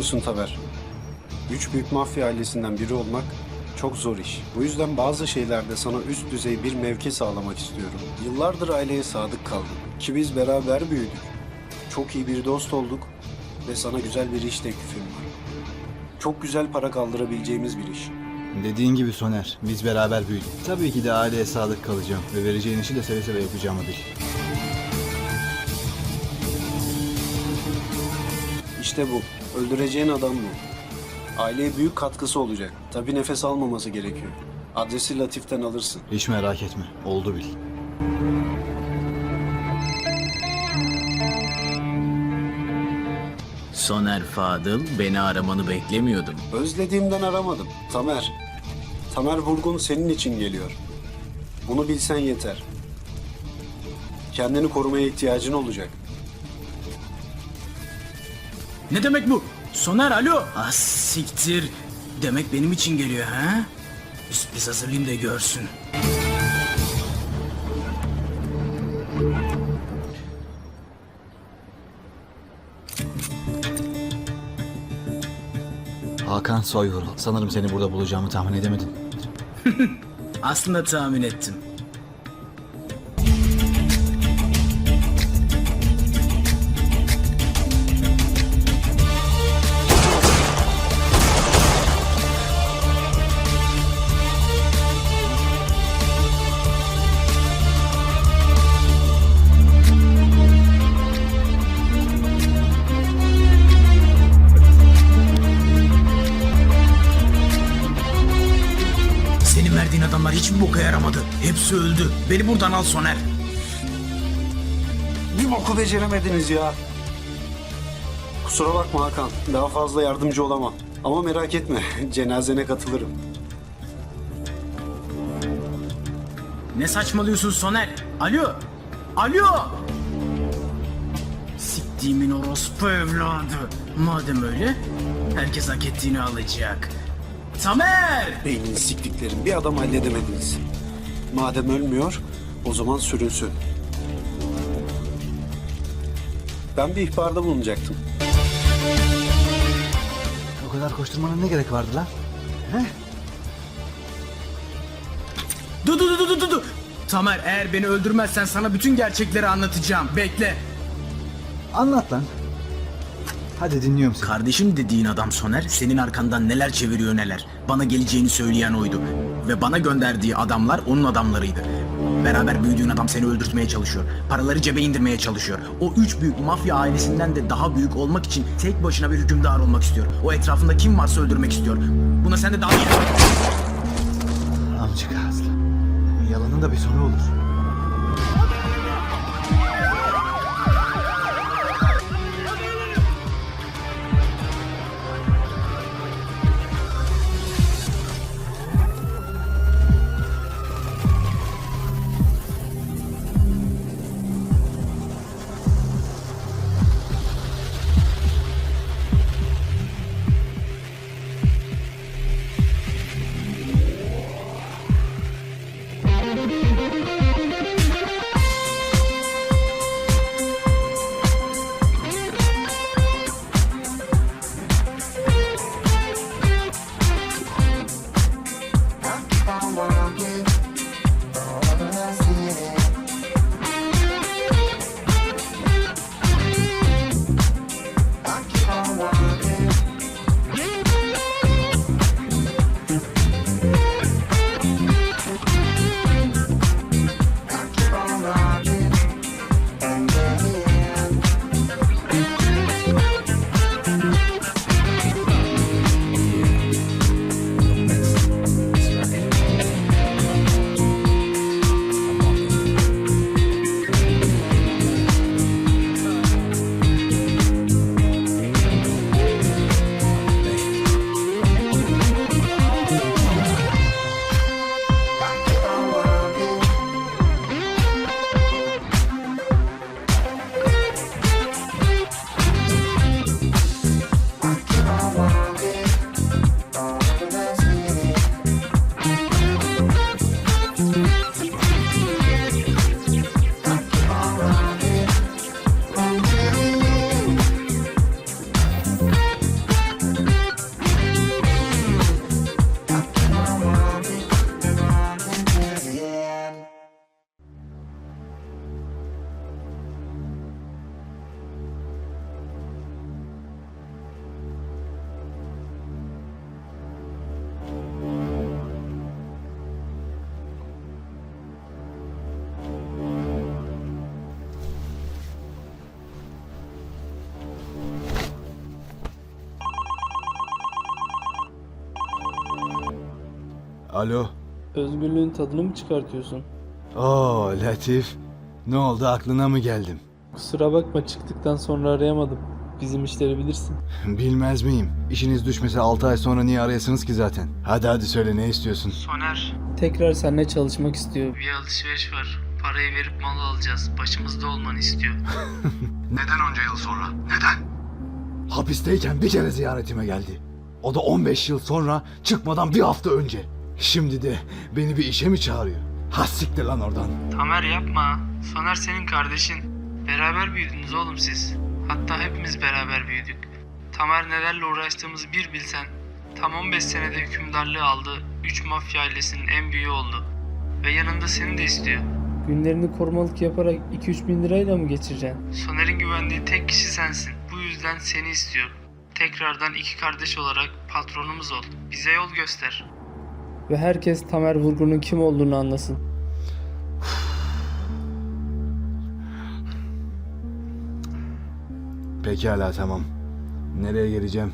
musun Taber? Üç büyük mafya ailesinden biri olmak çok zor iş. Bu yüzden bazı şeylerde sana üst düzey bir mevki sağlamak istiyorum. Yıllardır aileye sadık kaldım. Ki biz beraber büyüdük. Çok iyi bir dost olduk ve sana güzel bir iş teklifim var. Çok güzel para kaldırabileceğimiz bir iş. Dediğin gibi Soner, biz beraber büyüdük. Tabii ki de aileye sadık kalacağım ve vereceğin işi de seve seve yapacağımı bil. İşte bu. Öldüreceğin adam bu. Aileye büyük katkısı olacak. Tabii nefes almaması gerekiyor. Adresi Latif'ten alırsın. Hiç merak etme, oldu bil. Soner Fadıl beni aramanı beklemiyordum. Özlediğimden aramadım. Tamer. Tamer Vurgun senin için geliyor. Bunu bilsen yeter. Kendini korumaya ihtiyacın olacak. Ne demek bu? Soner alo. Ah siktir. Demek benim için geliyor ha? Bir sürpriz hazırlayayım da görsün. Hakan Soyhur, sanırım seni burada bulacağımı tahmin edemedin. Aslında tahmin ettim. Hiçbir boka yaramadı. Hepsi öldü. Beni buradan al Soner. Bir boku beceremediniz ya. Kusura bakma Hakan. Daha fazla yardımcı olamam. Ama merak etme. Cenazene katılırım. Ne saçmalıyorsun Soner? Alo? Alo? Siktiğimin orospu evladı. Madem öyle, herkes hak ettiğini alacak. Tamer! Beynini siktiklerim. Bir adam halledemediniz. Madem ölmüyor, o zaman sürünsün. Ben bir ihbarda bulunacaktım. O kadar koşturmanın ne gerek vardı lan? Dur dur dur dur dur dur. Tamer eğer beni öldürmezsen sana bütün gerçekleri anlatacağım. Bekle. Anlat lan. Hadi dinliyorum seni. Kardeşim dediğin adam Soner senin arkandan neler çeviriyor neler. Bana geleceğini söyleyen oydu. Ve bana gönderdiği adamlar onun adamlarıydı. Beraber büyüdüğün adam seni öldürtmeye çalışıyor. Paraları cebe indirmeye çalışıyor. O üç büyük mafya ailesinden de daha büyük olmak için tek başına bir hükümdar olmak istiyor. O etrafında kim varsa öldürmek istiyor. Buna sen de dahil. Amcık ağızlı. Yalanın da bir sonu olur. Alo. Özgürlüğün tadını mı çıkartıyorsun? Oo Latif. Ne oldu aklına mı geldim? Kusura bakma çıktıktan sonra arayamadım. Bizim işleri bilirsin. Bilmez miyim? İşiniz düşmese 6 ay sonra niye arayasınız ki zaten? Hadi hadi söyle ne istiyorsun? Soner. Tekrar seninle çalışmak istiyor. Bir alışveriş var. Parayı verip mal alacağız. Başımızda olmanı istiyor. Neden onca yıl sonra? Neden? Hapisteyken bir kere ziyaretime geldi. O da 15 yıl sonra çıkmadan bir hafta önce. Şimdi de beni bir işe mi çağırıyor? Ha siktir lan oradan. Tamer yapma. Soner senin kardeşin. Beraber büyüdünüz oğlum siz. Hatta hepimiz beraber büyüdük. Tamer nelerle uğraştığımızı bir bilsen. Tam 15 senede hükümdarlığı aldı. 3 mafya ailesinin en büyüğü oldu. Ve yanında seni de istiyor. Günlerini korumalık yaparak 2-3 bin lirayla mı geçireceksin? Soner'in güvendiği tek kişi sensin. Bu yüzden seni istiyor. Tekrardan iki kardeş olarak patronumuz ol. Bize yol göster. Ve herkes Tamer Vurgun'un kim olduğunu anlasın. Pekala tamam. Nereye geleceğim?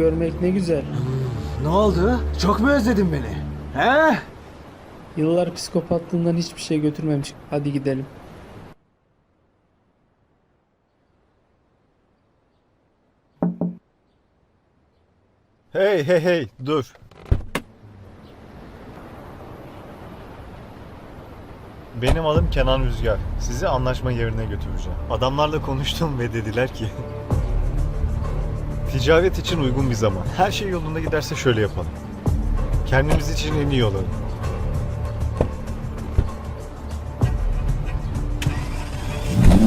Görmek ne güzel. Ne oldu? Çok mu özledin beni? He? Yıllar psikopatlığından hiçbir şey götürmemiş. Hadi gidelim. Hey hey hey dur. Benim adım Kenan Rüzgar. Sizi anlaşma yerine götüreceğim. Adamlarla konuştum ve dediler ki... Ticaret için uygun bir zaman. Her şey yolunda giderse şöyle yapalım. Kendimiz için en iyi olalım.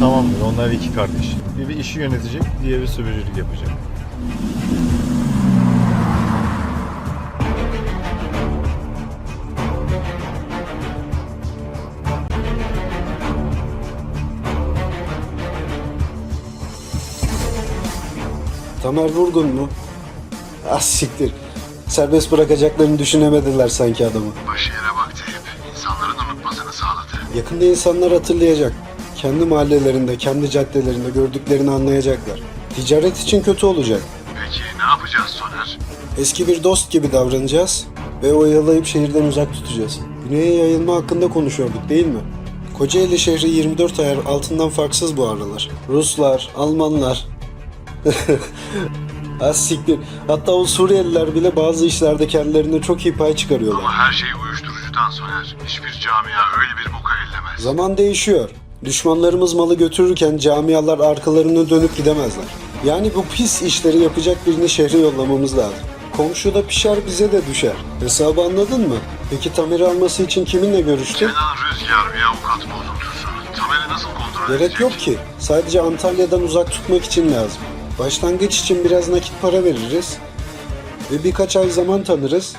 Tamamdır. Onlar iki kardeş. Biri işi yönetecek, diğeri sürücülük yapacak. Tamer Vurgun mu? Ah siktir. Serbest bırakacaklarını düşünemediler sanki adamı. Başı yere baktı hep. İnsanların unutmasını sağladı. Yakında insanlar hatırlayacak. Kendi mahallelerinde, kendi caddelerinde gördüklerini anlayacaklar. Ticaret için kötü olacak. Peki ne yapacağız Soner? Eski bir dost gibi davranacağız ve oyalayıp şehirden uzak tutacağız. Güney'e yayılma hakkında konuşuyorduk değil mi? Kocaeli şehri 24 ayar altından farksız bu aralar. Ruslar, Almanlar. Az siktir. Hatta o Suriyeliler bile bazı işlerde kendilerine çok iyi pay çıkarıyorlar. her şey uyuşturucudan Soner. Hiçbir camia öyle bir boka ellemez. Zaman değişiyor. Düşmanlarımız malı götürürken camialar arkalarını dönüp gidemezler. Yani bu pis işleri yapacak birini şehre yollamamız lazım. Komşu da pişer bize de düşer. Hesabı anladın mı? Peki Tamer'i alması için kiminle görüştü? Rüzgar bir avukat bozuntusu. Tamer'i nasıl kontrol Gerek yok ki. Sadece Antalya'dan uzak tutmak için lazım. Başlangıç için biraz nakit para veririz. Ve birkaç ay zaman tanırız.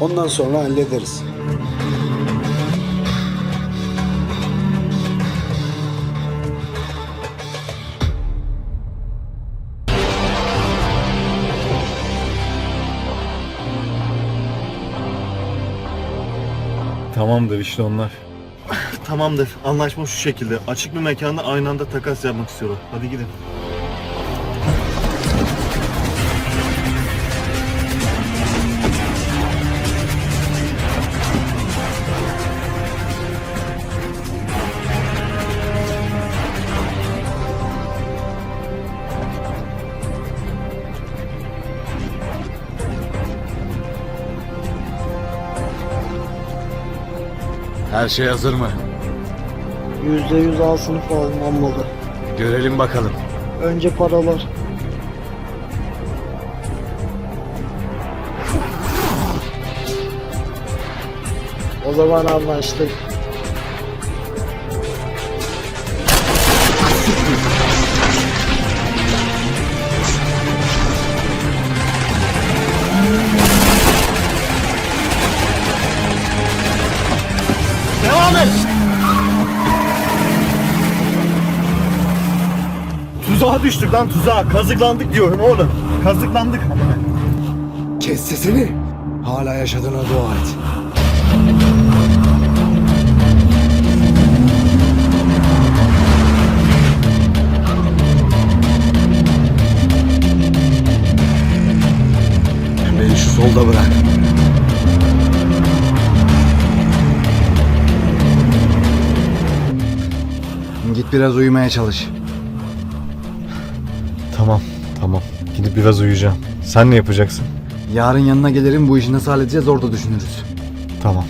Ondan sonra hallederiz. Tamamdır işte onlar. Tamamdır. Anlaşma şu şekilde. Açık bir mekanda aynı anda takas yapmak istiyorlar. Hadi gidin. Her şey hazır mı? %100 A sınıfı alınmalı. Görelim bakalım. Önce paralar. O zaman anlaştık. Düştük lan tuzağa. Kazıklandık diyorum oğlum. Kazıklandık. Kes sesini. Hala yaşadığına dua et. Beni şu solda bırak. Git biraz uyumaya çalış. Tamam, tamam. Gidip biraz uyuyacağım. Sen ne yapacaksın? Yarın yanına gelirim bu işi nasıl halledeceğiz orada düşünürüz. Tamam.